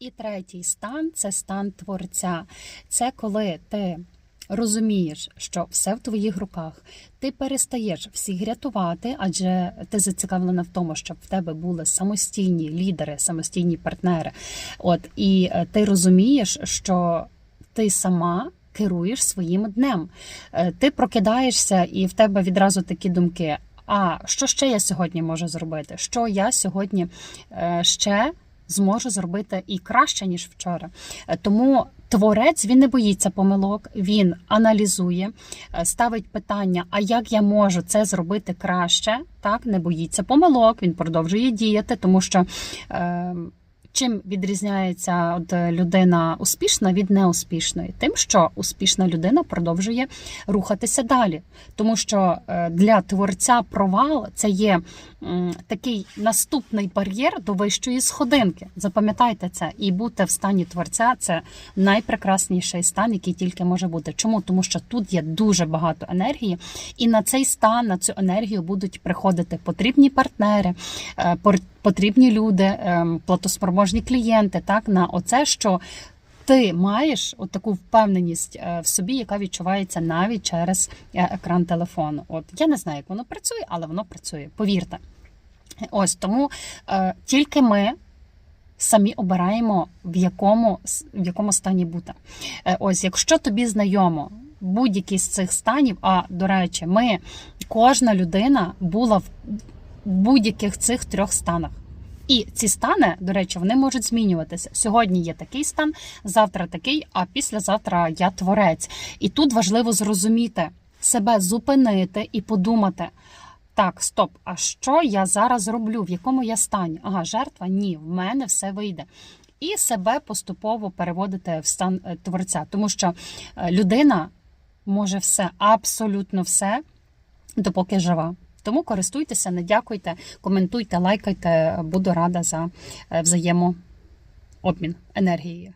І третій стан це стан творця. Це коли ти розумієш, що все в твоїх руках. Ти перестаєш всіх рятувати, адже ти зацікавлена в тому, щоб в тебе були самостійні лідери, самостійні партнери. От і е, ти розумієш, що ти сама. Керуєш своїм днем. Е, Ти прокидаєшся, і в тебе відразу такі думки: а що ще я сьогодні можу зробити? Що я сьогодні е, ще зможу зробити і краще, ніж вчора? Е, Тому творець він не боїться помилок, він аналізує, е, ставить питання: а як я можу це зробити краще? Так, не боїться помилок, він продовжує діяти, тому що. Е, Чим відрізняється от е, людина успішна від неуспішної? Тим, що успішна людина продовжує рухатися далі, тому що е, для творця провал це є такий наступний бар'єр до вищої сходинки. Запам'ятайте це, і бути в стані творця це найпрекрасніший стан, який тільки може бути. Чому? Тому що тут є дуже багато енергії, і на цей стан, на цю енергію будуть приходити потрібні партнери, е, потрібні люди, ем, платоспроможні клієнти. Так на оце, що ти маєш от таку впевненість е, в собі, яка відчувається навіть через е, екран телефону. От я не знаю, як воно працює, але воно працює. Повірте. Ось тому е, тільки ми. Самі обираємо, в якому, в якому стані бути. Ось, якщо тобі знайомо будь-який з цих станів, а до речі, ми, кожна людина була в будь-яких цих трьох станах. І ці стани, до речі, вони можуть змінюватися. Сьогодні є такий стан, завтра такий, а післязавтра я творець. І тут важливо зрозуміти себе, зупинити і подумати. Так, стоп, а що я зараз роблю? В якому я стані? Ага, жертва? Ні, в мене все вийде. І себе поступово переводити в стан е, творця, тому що е, людина може все, абсолютно все, допоки жива. Тому користуйтеся, не дякуйте, коментуйте, лайкайте. Буду рада за е, взаємообмін енергією.